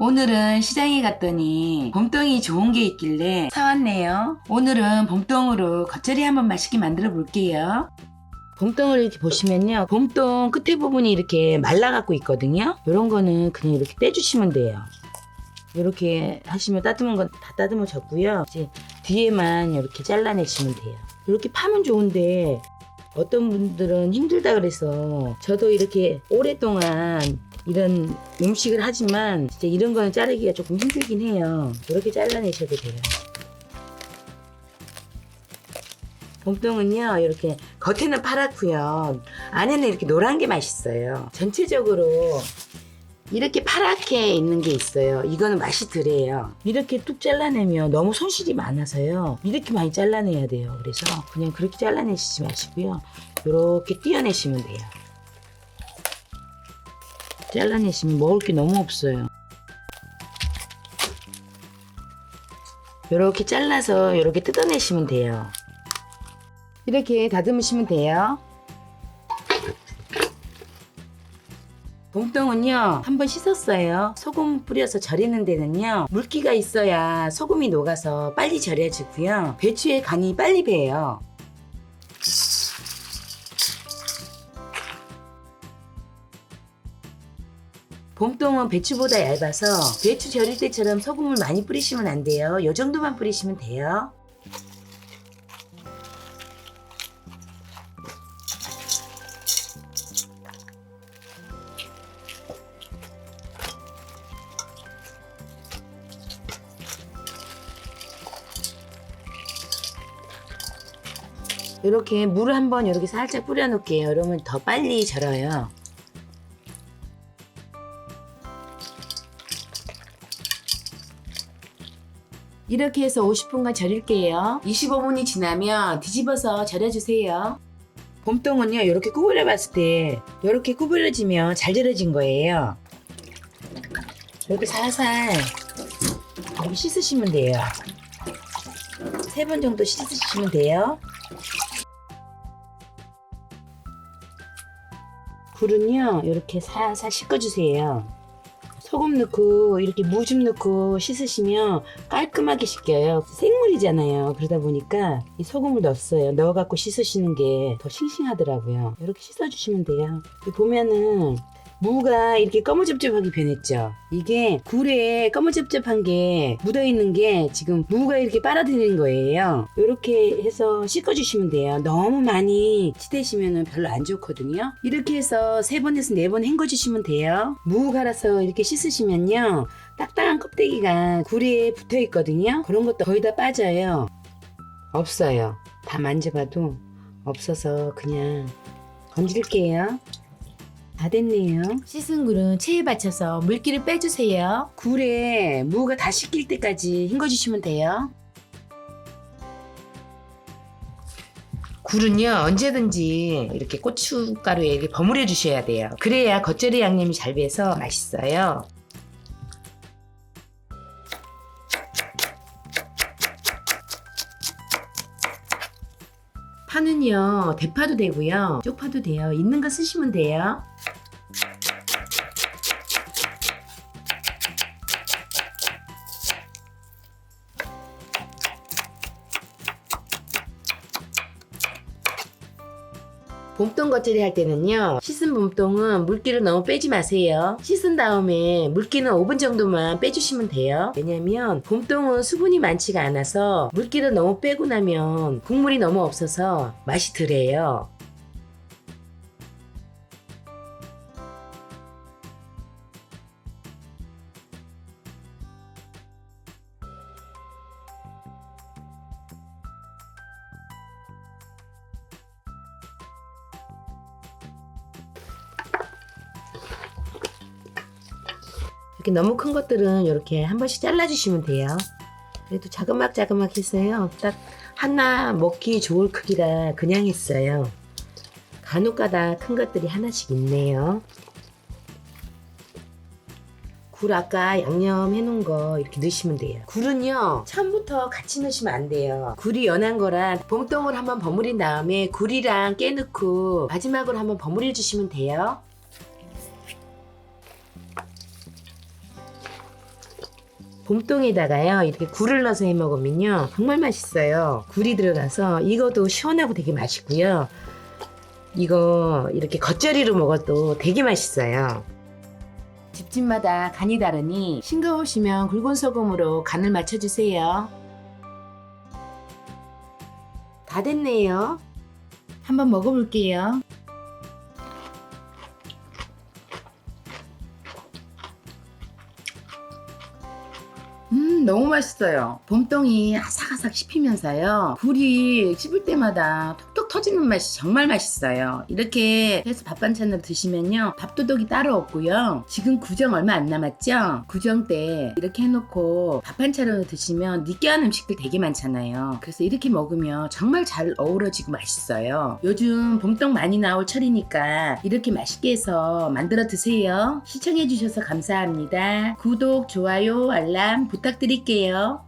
오늘은 시장에 갔더니 봄동이 좋은 게 있길래 사왔네요. 오늘은 봄동으로 겉절이 한번 맛있게 만들어 볼게요. 봄동을 이렇게 보시면요. 봄동 끝에 부분이 이렇게 말라갖고 있거든요. 이런 거는 그냥 이렇게 떼주시면 돼요. 이렇게 하시면 따듬은 건 다 따듬어졌고요. 이제 뒤에만 이렇게 잘라내시면 돼요. 이렇게 파면 좋은데 어떤 분들은 힘들다 그래서 저도 이렇게 오랫동안 이런 음식을 하지만 진짜 이런 거는 자르기가 조금 힘들긴 해요. 이렇게 잘라내셔도 돼요. 봄동은요 이렇게 겉에는 파랗고요 안에는 이렇게 노란 게 맛있어요. 전체적으로 이렇게 파랗게 있는 게 있어요. 이거는 맛이 덜해요. 이렇게 뚝 잘라내면 너무 손실이 많아서요. 이렇게 많이 잘라내야 돼요. 그래서 그냥 그렇게 잘라내시지 마시고요. 이렇게 띄어내시면 돼요. 잘라내시면 먹을 게 너무 없어요. 이렇게 잘라서 이렇게 뜯어내시면 돼요. 이렇게 다듬으시면 돼요. 봄동은요 한번 씻었어요 소금 뿌려서 절이는 데는요 물기가 있어야 소금이 녹아서 빨리 절여지고요 배추의 간이 빨리 배요 봄동은 배추보다 얇아서 배추 절일 때처럼 소금을 많이 뿌리시면 안 돼요 요 정도만 뿌리시면 돼요 이렇게 물을 한번 이렇게 살짝 뿌려 놓을게요. 그러면 더 빨리 절어요. 이렇게 해서 50분간 절일게요. 25분이 지나면 뒤집어서 절여주세요. 봄동은요, 이렇게 구부려 봤을 때, 이렇게 구부려지면 잘 절여진 거예요. 이렇게 살살 이렇게 씻으시면 돼요. 세 번 정도 씻으시면 돼요. 굴은요 이렇게 살살 씻어주세요 소금 넣고 이렇게 무좀 넣고 씻으시면 깔끔하게 씻겨요. 생물이잖아요. 그러다 보니까 이 소금을 넣었어요. 넣어갖고 씻으시는 게 더 싱싱하더라고요. 이렇게 씻어주시면 돼요. 보면은 무가 이렇게 거무접접하게 변했죠. 이게 굴에 거무접접한 게 묻어있는 게 지금 무가 이렇게 빨아들이는 거예요. 이렇게 해서 씻어주시면 돼요. 너무 많이 치대시면 별로 안 좋거든요. 이렇게 해서 세 번에서 네 번 헹궈주시면 돼요. 무 갈아서 이렇게 씻으시면요. 딱딱한 껍데기가 굴에 붙어 있거든요. 그런 것도 거의 다 빠져요. 없어요. 다 만져봐도 없어서 그냥 건질게요. 다 됐네요. 씻은 굴은 체에 받쳐서 물기를 빼주세요. 굴에 무가 다 씻길 때까지 헹궈주시면 돼요. 굴은요 언제든지 이렇게 고춧가루에 이렇게 버무려 주셔야 돼요. 그래야 겉절이 양념이 잘 배서 맛있어요. 파는요 대파도 되고요 쪽파도 돼요. 있는 거 쓰시면 돼요. 봄동 겉절이 할 때는요 씻은 봄동은 물기를 너무 빼지 마세요. 씻은 다음에 물기는 5분 정도만 빼주시면 돼요. 왜냐면 봄동은 수분이 많지가 않아서 물기를 너무 빼고 나면 국물이 너무 없어서 맛이 덜해요 이렇게 너무 큰 것들은 이렇게 한 번씩 잘라주시면 돼요. 그래도 자그막 자그막 했어요. 딱 하나 먹기 좋을 크기라 그냥 했어요. 간혹 가다 큰 것들이 하나씩 있네요. 굴 아까 양념 해놓은 거 이렇게 넣으시면 돼요. 굴은요 처음부터 같이 넣으시면 안 돼요. 굴이 연한 거랑 봄동을 한번 버무린 다음에 굴이랑 깨 넣고 마지막으로 한번 버무려 주시면 돼요. 봄동에다가요 이렇게 굴을 넣어서 해 먹으면요 정말 맛있어요. 굴이 들어가서 이것도 시원하고 되게 맛있고요. 이거 이렇게 겉절이로 먹어도 되게 맛있어요. 집집마다 간이 다르니 싱거우시면 굵은 소금으로 간을 맞춰주세요. 다 됐네요. 한번 먹어볼게요. 너무 맛있어요. 봄동이 아삭아삭 씹히면서요. 굴이 씹을 때마다 톡톡 터지는 맛이 정말 맛있어요. 이렇게 해서 밥 반찬으로 드시면요. 밥도둑이 따로 없고요. 지금 구정 얼마 안 남았죠? 구정 때 이렇게 해놓고 밥 반찬으로 드시면 느끼한 음식들 되게 많잖아요. 그래서 이렇게 먹으면 정말 잘 어우러지고 맛있어요. 요즘 봄동 많이 나올 철이니까 이렇게 맛있게 해서 만들어 드세요. 시청해주셔서 감사합니다. 구독, 좋아요, 알람 부탁 드릴게요.